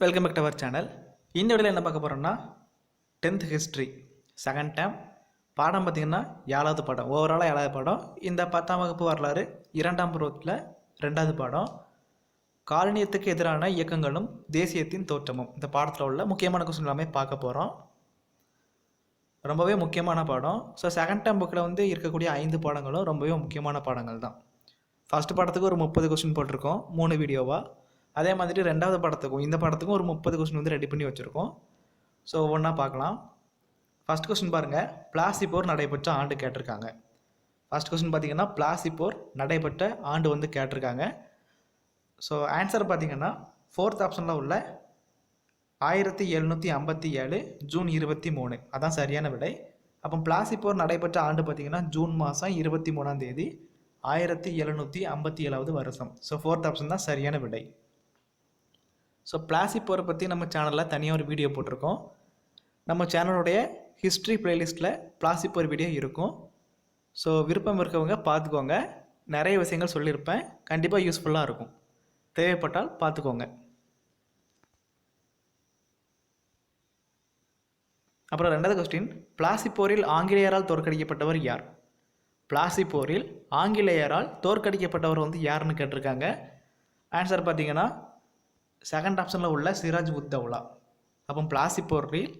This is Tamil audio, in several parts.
Welcome back to our channel இந்த வீடியோவில் என்ன பார்க்க போகிறோம்னா டென்த் ஹிஸ்ட்ரி செகண்ட் டேம் பாடம் பார்த்திங்கன்னா ஏழாவது பாடம். ஓவராலாக ஏழாவது பாடம். இந்த பத்தாம் வகுப்பு வரலாறு இரண்டாம் பருவத்தில் ரெண்டாவது பாடம். காலனியத்துக்கு எதிரான இயக்கங்களும் தேசியத்தின் தோற்றமும். இந்த பாடத்தில் உள்ள முக்கியமான கொஸ்டின் எல்லாமே பார்க்க போகிறோம் ரொம்பவே முக்கியமான பாடம். ஸோ செகண்ட் டேம் புக்கில் வந்து இருக்கக்கூடிய ஐந்து பாடங்களும் ரொம்பவே முக்கியமான பாடங்கள் தான் ஃபஸ்ட் பாடத்துக்கு ஒரு முப்பது கொஸ்டின் போட்டிருக்கோம். மூணு வீடியோவாக அதே மாதிரி ரெண்டாவது படத்துக்கும் இந்த படத்துக்கும் ஒரு முப்பது கொஸ்டின் வந்து ரெடி பண்ணி வச்சுருக்கோம். ஸோ ஒவ்வொன்றா பார்க்கலாம். ஃபஸ்ட் கொஸ்டின் பாருங்கள் பிளாசி போர் நடைபெற்ற ஆண்டு கேட்டிருக்காங்க. ஃபஸ்ட் கொஸ்டின் பார்த்தீங்கன்னா பிளாசி போர் நடைபெற்ற ஆண்டு வந்து கேட்டிருக்காங்க. ஸோ ஆன்சர் பார்த்தீங்கன்னா ஃபோர்த் ஆப்ஷனில் உள்ள ஆயிரத்தி எழுநூற்றி ஐம்பத்தி ஏழு ஜூன் இருபத்தி மூணு. அதான் சரியான விடை. அப்போ பிளாசி போர் நடைபெற்ற ஆண்டு பார்த்தீங்கன்னா ஜூன் மாதம் இருபத்தி மூணாம் தேதி ஆயிரத்தி எழுநூற்றி ஐம்பத்தி ஏழாவது வருஷம். ஸோ ஃபோர்த் ஆப்ஷன் தான் சரியான விடை. ஸோ பிளாசி போரை பற்றி நம்ம சேனலில் தனியாக ஒரு வீடியோ போட்டிருக்கோம். நம்ம சேனலுடைய ஹிஸ்ட்ரி ப்ளேலிஸ்ட்டில் பிளாசி போர் வீடியோ இருக்கும். ஸோ விருப்பம் இருக்கவங்க பார்த்துக்கோங்க நிறைய விஷயங்கள் சொல்லியிருப்பேன். கண்டிப்பாக யூஸ்ஃபுல்லாக இருக்கும். தேவைப்பட்டால் பார்த்துக்கோங்க அப்புறம் ரெண்டாவது கொஸ்டின் பிளாசி போரில் ஆங்கிலேயரால் தோற்கடிக்கப்பட்டவர் யார்? பிளாசி போரில் ஆங்கிலேயரால் தோற்கடிக்கப்பட்டவர் வந்து யாருன்னு கேட்டிருக்காங்க? ஆன்சர் பார்த்தீங்கன்னா செகண்ட் ஆப்ஷனில் உள்ள சிராஜ் உத்தவ்லா. அப்போ பிளாசி போரில்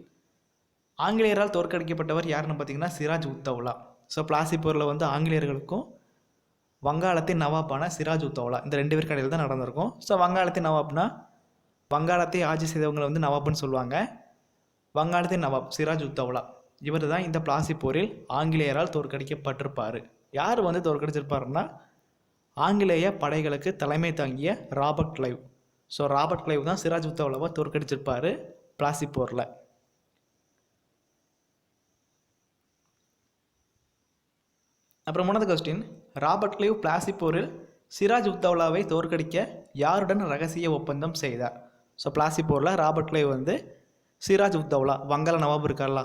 ஆங்கிலேயரால் தோற்கடிக்கப்பட்டவர் யாருன்னு பார்த்தீங்கன்னா சிராஜ் உத்தவ்லா. ஸோ பிளாசி போரில் வந்து ஆங்கிலேயர்களுக்கும் வங்காளத்தின் நவாப்பான சிராஜ் உத்தவ்லா. இந்த ரெண்டு பேருக்கு இடையில் தான் நடந்திருக்கும். ஸோ வங்காளத்தின் நவாப்னா வங்காளத்தை ஆட்சி செய்தவங்களை வந்து நவாப்னு சொல்லுவாங்க. வங்காளத்தின் நவாப் சிராஜ் உத்தவ்லா. இவர் தான் இந்த பிளாசி போரில் ஆங்கிலேயரால் தோற்கடிக்கப்பட்டிருப்பார். யார் வந்து தோற்கடிச்சிருப்பாருன்னா ஆங்கிலேய படைகளுக்கு தலைமை தாங்கிய Robert Clive so Robert Clive தான் சிராஜ் உத்தவ்லாவை தோற்கடிச்சிருப்பார் பிளாசி போரில் அப்புறம் மூணாவது கொஸ்டின் ராபர்ட் கிளைவ் பிளாசி போரில் சிராஜ் உத்தவ்லாவை தோற்கடிக்க யாருடன் ரகசிய ஒப்பந்தம் செய்தார்? ஸோ பிளாசி போரில் ராபர்ட் கிளைவ் வந்து சிராஜ் உத்தவ்லா வங்காள நவாப் இருக்கார்ல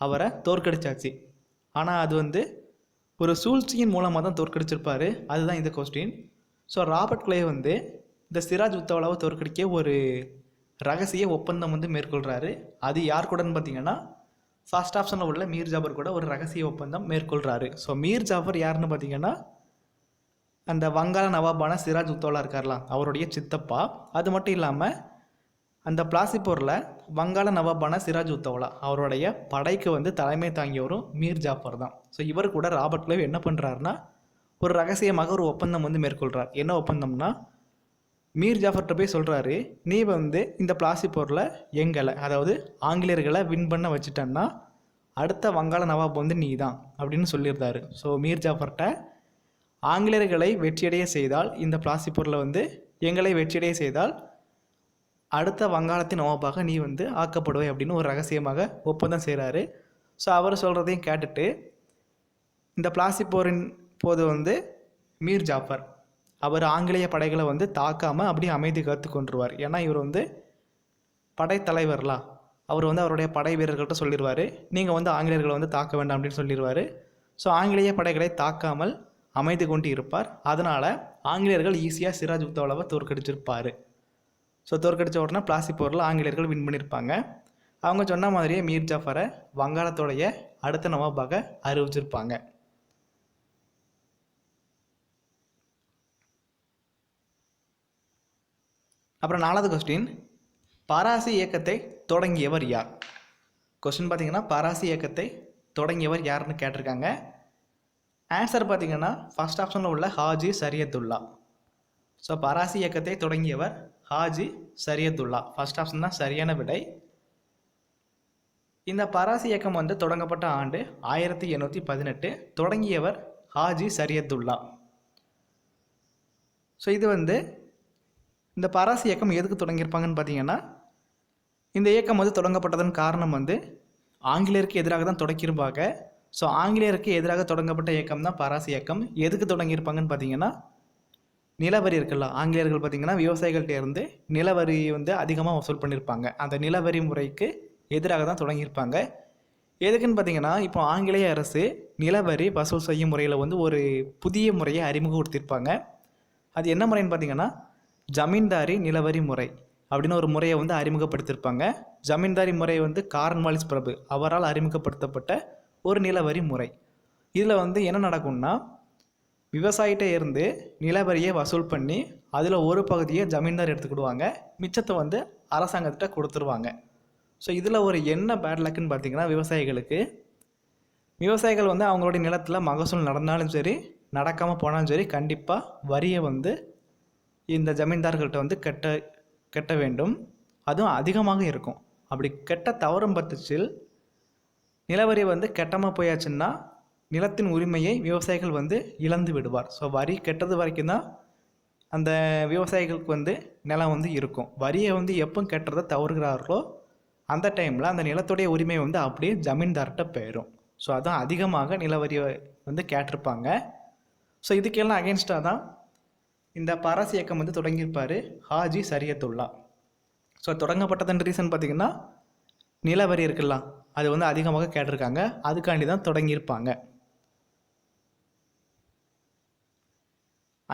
அவரை தோற்கடிச்சாச்சு. ஆனால் அது வந்து ஒரு சூழ்ச்சியின் மூலமாக தான் தோற்கடிச்சிருப்பார். அதுதான் இந்த கொஸ்டின் ஸோ ராபர்ட் கிளே வந்து இந்த சிராஜ் உத்தவ்லாவை தோற்கடிக்க ஒரு ரகசிய ஒப்பந்தம் வந்து மேற்கொள்கிறாரு அது யார் கூடன்னு பார்த்தீங்கன்னா ஃபர்ஸ்ட் ஆப்ஷனில் உள்ள மீர் ஜாஃபர் கூட ஒரு ரகசிய ஒப்பந்தம் மேற்கொள்கிறாரு ஸோ மீர் ஜாஃபர் யாருன்னு பார்த்தீங்கன்னா அந்த வங்காள நவாபான சிராஜ் உத்தோலா இருக்கார்லாம் அவருடைய சித்தப்பா. அது மட்டும் இல்லாமல் அந்த பிளாசிப்பூரில் வங்காள நவாபான சிராஜ் உத்தோலா அவருடைய படைக்கு வந்து தலைமை தாங்கியவரும் மீர் ஜாஃபர் தான். ஸோ இவர் கூட ராபர்ட் கிளைவ் என்ன பண்ணுறாருனா ஒரு ரகசியமாக ஒரு ஒப்பந்தம் வந்து மேற்கொள்கிறார் என்ன ஒப்பந்தம்னா மீர் ஜாஃபர்கிட்ட போய் சொல்கிறாரு நீ வந்து இந்த பிளாசி போரில் எங்களை அதாவது ஆங்கிலேயர்களை வின் பண்ண வச்சுட்டேன்னா அடுத்த வங்காள நவாப் வந்து நீ தான் அப்படின்னு சொல்லியிருந்தாரு. ஸோ மீர் ஜாஃபர்கிட்ட ஆங்கிலேயர்களை வெற்றியடைய செய்தால் இந்த பிளாசி போரில் வந்து எங்களை வெற்றியடைய செய்தால் அடுத்த வங்காளத்தின் நவாபாக நீ வந்து ஆக்கப்படுவை அப்படின்னு ஒரு ரகசியமாக ஒப்பந்தம் செய்கிறாரு ஸோ அவர் சொல்கிறதையும் கேட்டுட்டு இந்த பிளாசி போரின் போது வந்து மீர் ஜாஃபர் அவர் ஆங்கிலேய படைகளை வந்து தாக்காமல் அப்படியே அமைதி காத்து கொண்டுருவார். ஏன்னா இவர் வந்து படைத்தலைவர்லாம் அவர் வந்து அவருடைய படை வீரர்கள்ட்ட சொல்லிடுவார் நீங்கள் வந்து ஆங்கிலேயர்களை வந்து தாக்க வேண்டாம் அப்படின்னு சொல்லிடுவார் ஸோ ஆங்கிலேய படைகளை தாக்காமல் அமைதி கொண்டு இருப்பார். அதனால் ஆங்கிலேயர்கள் ஈஸியாக சிராஜ் உத்தவளவை தோற்கடிச்சிருப்பார். ஸோ தோற்கடித்த உடனே பிளாசி போரில் ஆங்கிலேயர்கள் வின் பண்ணியிருப்பாங்க அவங்க சொன்ன மாதிரியே மீர் ஜாஃபரை வங்காளத்தோடைய அடுத்த நவாபாக அறிவிச்சிருப்பாங்க. அப்புறம் நாலாவது கொஸ்டின் பாராசி இயக்கத்தை தொடங்கியவர் யார்? கொஸ்டின் பார்த்தீங்கன்னா பாராசி இயக்கத்தை தொடங்கியவர் யாருன்னு கேட்டிருக்காங்க. ஆன்சர் பார்த்தீங்கன்னா ஃபர்ஸ்ட் ஆப்ஷனில் உள்ள ஹாஜி சரியத்துல்லா. ஸோ பாராசி இயக்கத்தை தொடங்கியவர் ஹாஜி சரியத்துல்லா. ஃபர்ஸ்ட் ஆப்ஷன் தான் சரியான விடை. இந்த பாராசி இயக்கம் வந்து தொடங்கப்பட்ட ஆண்டு ஆயிரத்தி எண்ணூற்றி பதினெட்டு. தொடங்கியவர் ஹாஜி சரியத்துல்லா. ஸோ இது வந்து இந்த பராசி இயக்கம் எதுக்கு தொடங்கியிருப்பாங்கன்னு பார்த்தீங்கன்னா இந்த இயக்கம் வந்து தொடங்கப்பட்டதன் காரணம் வந்து ஆங்கிலேயருக்கு எதிராக தான் தொடக்கியிருப்பாங்க. ஸோ ஆங்கிலேயருக்கு எதிராக தொடங்கப்பட்ட இயக்கம் தான் பராசி இயக்கம். எதுக்கு தொடங்கியிருப்பாங்கன்னு பார்த்தீங்கன்னா நிலவரி இருக்குல்ல ஆங்கிலேயர்கள் பார்த்திங்கன்னா விவசாயிகள்கிட்ட இருந்து நிலவரி வந்து அதிகமாக வசூல் பண்ணியிருப்பாங்க. அந்த நிலவரி முறைக்கு எதிராக தான் தொடங்கியிருப்பாங்க. எதுக்குன்னு பார்த்தீங்கன்னா இப்போ ஆங்கிலேய அரசு நிலவரி வசூல் செய்யும் முறையில் வந்து ஒரு புதிய முறையை அறிமுகப்படுத்தியிருப்பாங்க. அது என்ன முறைன்னு பார்த்தீங்கன்னா ஜமீன்தாரி நிலவரி முறை அப்படின்னு ஒரு முறையை வந்து அறிமுகப்படுத்தியிருப்பாங்க ஜமீன்தாரி முறை வந்து காரன்வாலிஸ் பிரபு அவரால் அறிமுகப்படுத்தப்பட்ட ஒரு நிலவரி முறை. இதில் வந்து என்ன நடக்கும்னா விவசாயிகிட்ட இருந்து நிலவரியை வசூல் பண்ணி அதில் ஒரு பகுதியை ஜமீன்தார் எடுத்துக்கிடுவாங்க. மிச்சத்தை வந்து அரசாங்கத்திட்ட கொடுத்துருவாங்க. ஸோ இதில் ஒரு என்ன பேட் லக்குன்னு பார்த்தீங்கன்னா விவசாயிகளுக்கு விவசாயிகள் வந்து அவங்களுடைய நிலத்தில் மகசூல் நடந்தாலும் சரி நடக்காமல் போனாலும் சரி கண்டிப்பாக வரியை வந்து இந்த ஜமீன்தார்கள்ட்ட வந்து கட்ட கட்ட வேண்டும். அதுவும் அதிகமாக இருக்கும். அப்படி கெட்ட தவறும் பட்சத்தில் நிலவரி வந்து கெட்டமாக போயாச்சுன்னா நிலத்தின் உரிமையை விவசாயிகள் வந்து இழந்து விடுவார். ஸோ வரி கெட்டது வரைக்கும் தான் அந்த விவசாயிகளுக்கு வந்து நிலம் வந்து இருக்கும். வரியை வந்து எப்போ கெட்டுறதை தவறுகிறார்களோ அந்த டைமில் அந்த நிலத்துடைய உரிமை வந்து அப்படியே ஜமீன்தார்கிட்ட போயிடும் ஸோ அதான் அதிகமாக நிலவரியை வந்து கேட்டிருப்பாங்க. ஸோ இதுக்கெல்லாம் அகேன்ஸ்டாக தான் இந்த பரஸ் இயக்கம் வந்து தொடங்கியிருப்பார் ஹாஜி சரியத்துல்லா. ஸோ தொடங்கப்பட்டதன் ரீசன் பார்த்திங்கன்னா நிலவரி இருக்குல்ல அது வந்து அதிகமாக கேட்டிருக்காங்க. அதுக்காண்டி தான் தொடங்கியிருப்பாங்க.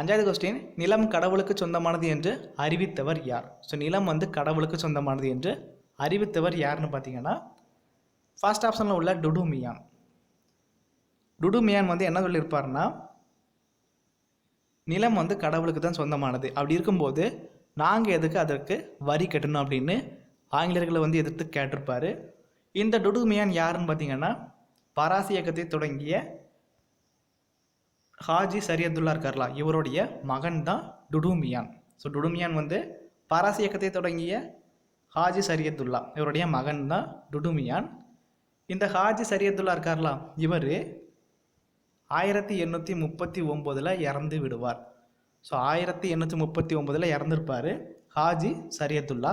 அஞ்சாவது கொஸ்டின் நிலம் கடவுளுக்கு சொந்தமானது என்று அறிவித்தவர் யார்? ஸோ நிலம் வந்து கடவுளுக்கு சொந்தமானது என்று அறிவித்தவர் யாருன்னு பார்த்தீங்கன்னா ஃபர்ஸ்ட் ஆப்ஷனில் உள்ள டுடுமியான். டுடுமியான் வந்து என்ன சொல்லியிருப்பாருன்னா நிலம் வந்து கடவுளுக்கு தான் சொந்தமானது. அப்படி இருக்கும்போது நாங்கள் எதுக்கு அதற்கு வரி கட்டணும் அப்படின்னு ஆங்கிலேயர்களை வந்து எதிர்த்து கேட்டிருப்பாரு. இந்த டுடுமியான் யாருன்னு பார்த்தீங்கன்னா பராசி இயக்கத்தை தொடங்கிய ஹாஜி சரியத்துல்லா இருக்கார்லா இவருடைய மகன் தான் டுடுமியான். ஸோ டுடுமியான் வந்து பராசி இயக்கத்தை தொடங்கிய ஹாஜி சரியத்துல்லா இவருடைய மகன் தான் டுடுமியான். இந்த ஹாஜி சரியத்துல்லா இருக்கார்லா இவர் ஆயிரத்தி எண்ணூற்றி முப்பத்தி ஒம்போதில் இறந்து விடுவார். ஸோ ஆயிரத்தி எண்ணூற்றி முப்பத்தி ஒம்போதில் இறந்துருப்பார் ஹாஜி சரியத்துல்லா.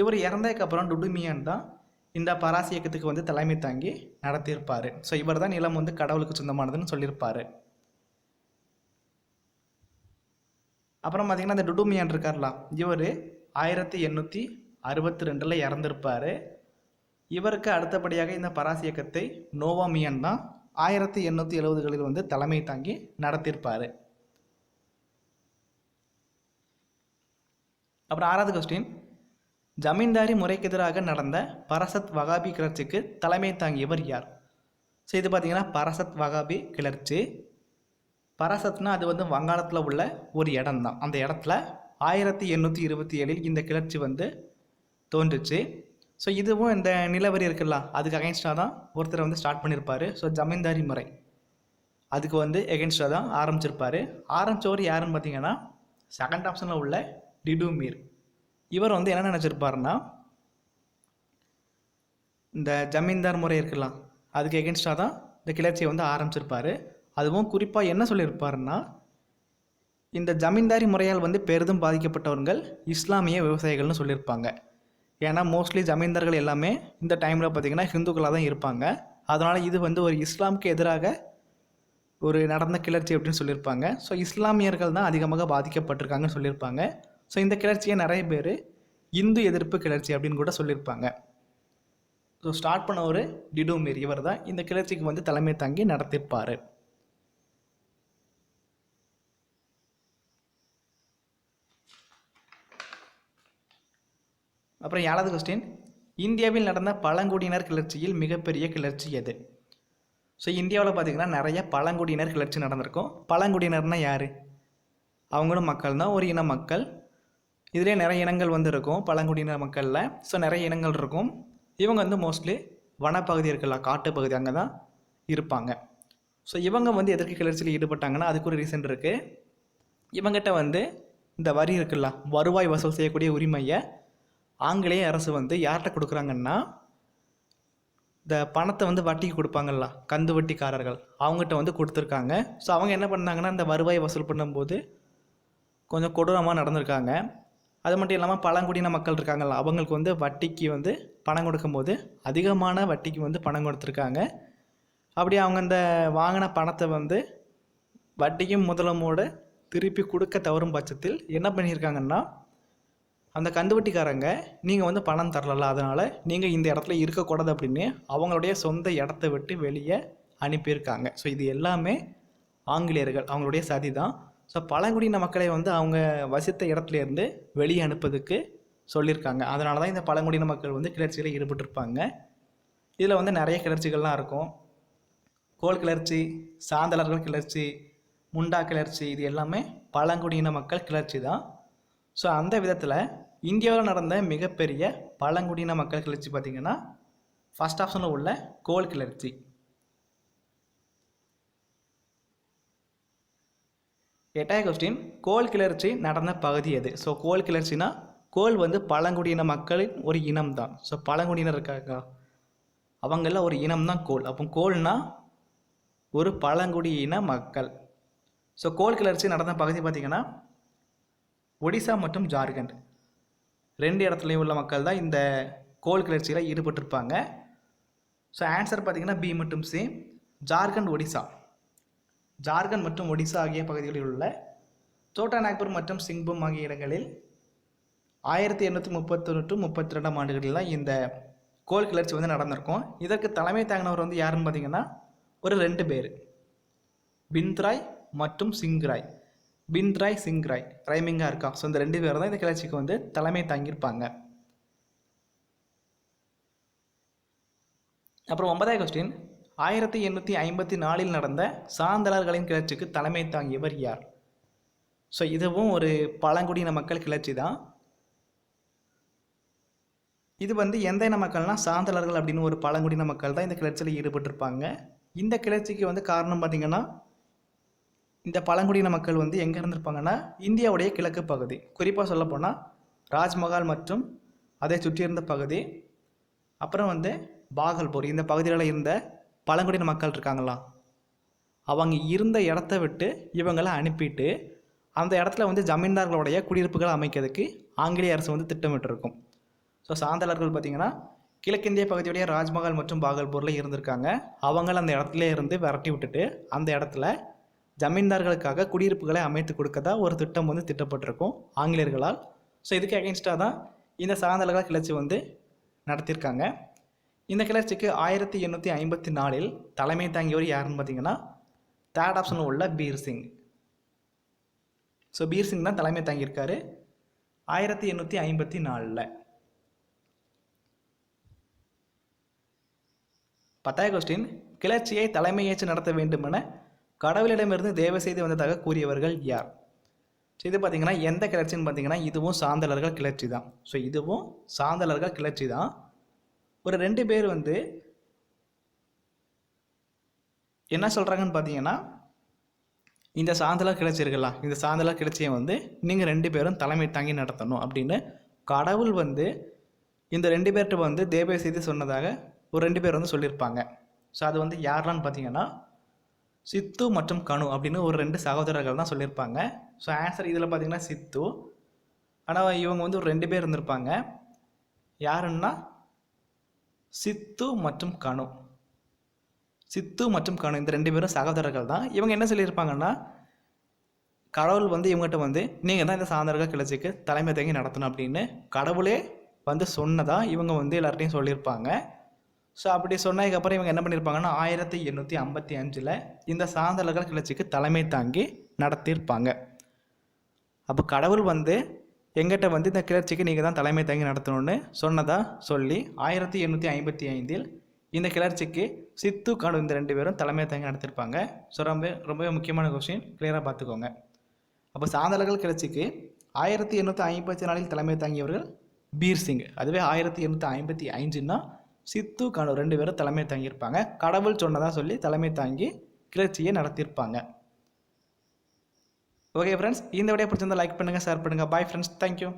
இவர் இறந்ததுக்கப்புறம் டுடுமியான் தான் இந்த பராசி இயக்கத்துக்கு வந்து தலைமை தாங்கி நடத்தியிருப்பார். ஸோ இவர் தான் நிலம் வந்து கடவுளுக்கு சொந்தமானதுன்னு சொல்லியிருப்பார். அப்புறம் பார்த்தீங்கன்னா இந்த டுடுமியான் இருக்கார்லாம் இவர் ஆயிரத்தி எண்ணூற்றி அறுபத்தி ரெண்டில் இறந்துருப்பார். இவருக்கு அடுத்தபடியாக இந்த பராசி இயக்கத்தை நோவாமியன் தான் ஆயிரத்தி எண்ணூற்றி எழுபதுகளில் வந்து தலைமை தாங்கி நடத்தியிருப்பார். அப்புறம் ஆறாவது கொஸ்டின் ஜமீன்தாரி முறைக்கு எதிராக நடந்த பரசத் வகாபி கிளர்ச்சிக்கு தலைமை தாங்கியவர் யார்? ஸோ இது பார்த்தீங்கன்னா பரசத் வகாபி கிளர்ச்சி. பரசத்னா அது வந்து வங்காளத்தில் உள்ள ஒரு இடம் தான் அந்த இடத்துல ஆயிரத்தி எண்ணூற்றி இருபத்தி ஏழில் இந்த கிளர்ச்சி வந்து தோன்றுச்சு. ஸோ இதுவும் இந்த நிலவரி இருக்குல்ல அதுக்கு அகைன்ஸ்டாக தான் ஒருத்தர் வந்து ஸ்டார்ட் பண்ணியிருப்பார் ஸோ ஜமீன்தாரி முறை. அதுக்கு வந்து எகென்ஸ்டாக தான் ஆரம்பிச்சிருப்பார். ஆரம்பித்தவர் யாருன்னு பார்த்தீங்கன்னா செகண்ட் ஆப்ஷனில் உள்ள டிடுமீர் இவர் வந்து என்ன நினச்சிருப்பாருன்னா இந்த ஜமீன்தார் முறை இருக்கலாம் அதுக்கு எகென்ஸ்டாக தான் இந்த கிளர்ச்சியை வந்து ஆரம்பிச்சிருப்பார். அதுவும் குறிப்பாக என்ன சொல்லியிருப்பாருன்னா இந்த ஜமீன்தாரி முறையால் வந்து பெரிதும் பாதிக்கப்பட்டவர்கள் இஸ்லாமிய விவசாயிகள்னு சொல்லியிருப்பாங்க. ஏன்னா மோஸ்ட்லி ஜமீன்தார்கள் எல்லாமே இந்த டைமில் பார்த்திங்கன்னா ஹிந்துக்களாக தான் இருப்பாங்க. அதனால் இது வந்து ஒரு இஸ்லாமுக்கு எதிராக ஒரு நடந்த கிளர்ச்சி அப்படின்னு சொல்லியிருப்பாங்க. ஸோ இஸ்லாமியர்கள் தான் அதிகமாக பாதிக்கப்பட்டிருக்காங்கன்னு சொல்லியிருப்பாங்க. ஸோ இந்த கிளர்ச்சியை நிறைய பேர் இந்து எதிர்ப்பு கிளர்ச்சி அப்படின்னு கூட சொல்லியிருப்பாங்க. ஸோ ஸ்டார்ட் பண்ண ஒரு டிடோமீர் இவர் தான் இந்த கிளர்ச்சிக்கு வந்து தலைமை தாங்கி நடத்தியிருப்பார் அப்புறம் ஏழாவது கொஸ்டின் இந்தியாவில் நடந்த பழங்குடியினர் கிளர்ச்சியில் மிகப்பெரிய கிளர்ச்சி எது? ஸோ இந்தியாவில் பார்த்திங்கன்னா நிறைய பழங்குடியினர் கிளர்ச்சி நடந்திருக்கும். பழங்குடியினர்னால் யார்? அவங்களும் மக்கள் தான். ஒரு இன மக்கள். இதுலேயே நிறைய இனங்கள் வந்து இருக்கும் பழங்குடியினர் மக்களில். ஸோ நிறைய இனங்கள் இருக்கும். இவங்க வந்து மோஸ்ட்லி வனப்பகுதி இருக்குல்ல காட்டுப்பகுதி அங்கே தான் இருப்பாங்க. ஸோ இவங்க வந்து எதற்கு கிளர்ச்சியில் ஈடுபட்டாங்கன்னா அதுக்கு ஒரு ரீசன் இருக்குது இவங்ககிட்ட வந்து இந்த வரி இருக்குல்ல வருவாய் வசூல் செய்யக்கூடிய உரிமையை ஆங்கிலேய அரசு வந்து யார்கிட்ட கொடுக்குறாங்கன்னா இந்த பணத்தை வந்து வட்டிக்கு கொடுப்பாங்கல்ல கந்து வட்டிக்காரர்கள். அவங்ககிட்ட வந்து கொடுத்துருக்காங்க. ஸோ அவங்க என்ன பண்ணாங்கன்னா இந்த வருவாய் வசூல் பண்ணும்போது கொஞ்சம் கொடூரமாக நடந்திருக்காங்க. அது மட்டும் இல்லாமல் பழங்குடியின மக்கள் இருக்காங்கல்ல அவங்களுக்கு வந்து வட்டிக்கு வந்து பணம் கொடுக்கும்போது அதிகமான வட்டிக்கு வந்து பணம் கொடுத்துருக்காங்க. அப்படி அவங்க அந்த வாங்கின பணத்தை வந்து வட்டியும் முதலமோடு திருப்பி கொடுக்க தவறும் பட்சத்தில் என்ன பண்ணியிருக்காங்கன்னா அந்த கந்துவட்டிக்காரங்க நீங்கள் வந்து பணம் தரல அதனால் நீங்கள் இந்த இடத்துல இருக்கக்கூடாது அப்படின்னு அவங்களுடைய சொந்த இடத்த விட்டு வெளியே அனுப்பியிருக்காங்க. ஸோ இது எல்லாமே ஆங்கிலேயர்கள் அவங்களுடைய சதி தான். ஸோ பழங்குடியின மக்களை வந்து அவங்க வசித்த இடத்துல இருந்து வெளியே அனுப்புறதுக்கு சொல்லியிருக்காங்க. அதனால தான் இந்த பழங்குடியின மக்கள் வந்து கிளர்ச்சியில் ஈடுபட்டிருப்பாங்க. இதில் வந்து நிறைய கிளர்ச்சிகள்லாம் இருக்கும். கோல் கிளர்ச்சி சாந்தலர்கள் கிளர்ச்சி முண்டா கிளர்ச்சி இது எல்லாமே பழங்குடியின மக்கள் கிளர்ச்சி தான். ஸோ அந்த விதத்தில் இந்தியாவில் நடந்த மிகப்பெரிய பழங்குடியின மக்கள் கிளர்ச்சி பார்த்திங்கன்னா ஃபஸ்ட் ஆப்ஷனில் உள்ள கோல் கிளர்ச்சி. எட்டாவது கொஸ்டின் கோல் கிளர்ச்சி நடந்த பகுதி எது? ஸோ கோல் கிளர்ச்சினா கோல் வந்து பழங்குடியின மக்களின் ஒரு இனம் தான் ஸோ பழங்குடியினர் இருக்காங்க. அவங்கள ஒரு இனம் தான் கோல். அப்போ கோல்னா ஒரு பழங்குடியின மக்கள். ஸோ கோல் கிளர்ச்சி நடந்த பகுதி பார்த்திங்கன்னா ஒடிசா மற்றும் ஜார்க்கண்ட். ரெண்டு இடத்துலையும் உள்ள மக்கள் தான் இந்த கோல் கிளர்ச்சியில் ஈடுபட்டிருப்பாங்க. ஸோ ஆன்சர் பார்த்திங்கன்னா பி மற்றும் சி ஜார்க்கண்ட் ஒடிசா. ஜார்க்கண்ட் மற்றும் ஒடிசா ஆகிய பகுதிகளில் உள்ள சோட்டா நாக்பூர் மற்றும் சிங்பூம் ஆகிய இடங்களில் ஆயிரத்தி எண்ணூற்றி முப்பத்தொன்று டு முப்பத்தி ரெண்டாம் ஆண்டுகளில் இந்த கோல் கிளர்ச்சி வந்து நடந்திருக்கும். இதற்கு தலைமை தாங்கினவர் வந்து யாருன்னு பார்த்தீங்கன்னா ஒரு ரெண்டு பேர். பின்த்ராய் மற்றும் சிங்ராய் பின்த்ராய் சிங்ராய் ரைமிங்காக இருக்கா? ஸோ இந்த ரெண்டு பேர் தான் இந்த கிளர்ச்சிக்கு வந்து தலைமை தாங்கியிருப்பாங்க. அப்புறம் ஒன்பதாவது கொஸ்டின் ஆயிரத்தி எண்ணூற்றி ஐம்பத்தி நாலில் நடந்த சாந்தலர்களின் கிளர்ச்சிக்கு தலைமை தாங்கியவர் யார்? ஸோ இதுவும் ஒரு பழங்குடியின மக்கள் கிளர்ச்சி தான். இது வந்து எந்த இன மக்கள்னால் சாந்தலர்கள் அப்படின்னு ஒரு பழங்குடியின மக்கள் தான் இந்த கிளர்ச்சியில் ஈடுபட்டிருப்பாங்க. இந்த கிளர்ச்சிக்கு வந்து காரணம் பார்த்திங்கன்னா இந்த பழங்குடியின மக்கள் வந்து எங்கே இருந்திருப்பாங்கன்னா இந்தியாவுடைய கிழக்கு பகுதி. குறிப்பாக சொல்லப்போனால் ராஜ்மஹால் மற்றும் அதை சுற்றியிருந்த பகுதி அப்புறம் வந்து பாகல்பூர். இந்த பகுதிகளில் இருந்த பழங்குடியின மக்கள் இருக்காங்களா? அவங்க இருந்த இடத்த விட்டு இவங்களை அனுப்பிட்டு அந்த இடத்துல வந்து ஜமீன்தார்களுடைய குடியிருப்புகளை அமைக்கிறதுக்கு ஆங்கிலேய அரசு வந்து திட்டமிட்டிருக்கும். ஸோ சாந்தலர்கள் பார்த்திங்கன்னா கிழக்கிந்திய பகுதியுடைய ராஜ்மஹால் மற்றும் பாகல்பூரில் இருந்திருக்காங்க. அவங்கள அந்த இடத்துல இருந்து விரட்டி விட்டுட்டு அந்த இடத்துல ஜமீன்தார்களுக்காக குடியிருப்புகளை அமைத்து கொடுக்கதா ஒரு திட்டம் வந்து திட்டப்பட்டிருக்கும் ஆங்கிலேயர்களால். ஸோ இதுக்கு அகென்ஸ்டாக தான் இந்த சாந்தலர்கள் கிளர்ச்சி வந்து நடத்தியிருக்காங்க. இந்த கிளர்ச்சிக்கு ஆயிரத்தி எண்ணூற்றி ஐம்பத்தி நாலில் தலைமை தாங்கியவர் யாருன்னு பார்த்தீங்கன்னா தேர்ட் ஆப்ஷனில் உள்ள பீர் சிங். ஸோ பீர் சிங் தான் தலைமை தாங்கியிருக்காரு ஆயிரத்தி எண்ணூற்றி ஐம்பத்தி நாலில். பத்தாய கொஸ்டின் கிளர்ச்சியை தலைமையேற்று நடத்த வேண்டுமென கடவுளிடமிருந்து தேவ செய்தி வந்ததாக கூறியவர்கள் யார்? ஸோ இது பார்த்தீங்கன்னா எந்த கிளர்ச்சின்னு பார்த்தீங்கன்னா இதுவும் சாந்தலர்கள் கிளர்ச்சி தான் ஸோ இதுவும் சாந்தலர்கள் கிளர்ச்சி தான் ஒரு ரெண்டு பேர் வந்து என்ன சொல்கிறாங்கன்னு பார்த்தீங்கன்னா இந்த சாந்தலர் கிளர்ச்சி இருக்கலாம் இந்த சாந்தலர் கிளர்ச்சியை வந்து நீங்கள் ரெண்டு பேரும் தலைமை தாங்கி நடத்தணும் அப்படின்னு கடவுள் வந்து இந்த ரெண்டு பேர்கிட்ட வந்து தேவ செய்தி சொன்னதாக ஒரு ரெண்டு பேர் வந்து சொல்லியிருப்பாங்க. ஸோ அது வந்து யாரெல்லாம் பார்த்தீங்கன்னா சித்து மற்றும் கனு அப்படின்னு ஒரு ரெண்டு சகோதரர்கள் தான் சொல்லியிருப்பாங்க. ஸோ ஆன்சர் இதில் பார்த்தீங்கன்னா சித்து. ஆனால் இவங்க வந்து ஒரு ரெண்டு பேர் இருந்திருப்பாங்க. யாருன்னா? சித்து மற்றும் கனு. சித்து மற்றும் கனு இந்த ரெண்டு பேரும் சகோதரர்கள் தான். இவங்க என்ன சொல்லியிருப்பாங்கன்னா? கடவுள் வந்து இவங்ககிட்ட வந்து நீங்கள் தான் இந்த சாந்தர்கள் கிளர்ச்சிக்கு தலைமை தங்கி நடத்தணும் அப்படின்னு கடவுளே வந்து சொன்னதாக இவங்க வந்து எல்லார்ட்டையும் சொல்லியிருப்பாங்க. ஸோ அப்படி சொன்னதுக்கப்புறம் இவங்க என்ன பண்ணியிருப்பாங்கன்னா ஆயிரத்தி எண்ணூற்றி ஐம்பத்தி அஞ்சில் இந்த சாந்தலர்கள் கிளர்ச்சிக்கு தலைமை தாங்கி நடத்தியிருப்பாங்க. அப்போ கடவுள் வந்து எங்கிட்ட வந்து இந்த கிளர்ச்சிக்கு நீங்கள் தான் தலைமை தாங்கி நடத்தணும்னு சொன்னதாக சொல்லி ஆயிரத்தி எண்ணூற்றி ஐம்பத்தி ஐந்தில் இந்த கிளர்ச்சிக்கு சித்து கனு இந்த ரெண்டு பேரும் தலைமை தாங்கி நடத்தியிருப்பாங்க. ஸோ ரொம்ப ரொம்பவே முக்கியமான கொஸ்டின் கிளியராக பார்த்துக்கோங்க. அப்போ சாந்தலர்கள் கிளர்ச்சிக்கு ஆயிரத்தி எண்ணூற்றி ஐம்பத்தி நாலில் தலைமை தாங்கியவர்கள் பீர் சிங் அதுவே ஆயிரத்தி எண்ணூற்றி ஐம்பத்தி ஐந்துன்னா சித்து கனு ரெண்டு பேரும் தலைமை தாங்கியிருப்பாங்க. கடவுள் சொன்னதாக சொல்லி தலைமை தாங்கி கிளர்ச்சியை நடத்தியிருப்பாங்க. ஓகே ஃப்ரெண்ட்ஸ் இந்த விடையை பிடிச்சிருந்தா லைக் பண்ணுங்கள் ஷேர் பண்ணுங்கள் பாய் ஃப்ரெண்ட்ஸ் தேங்க்யூ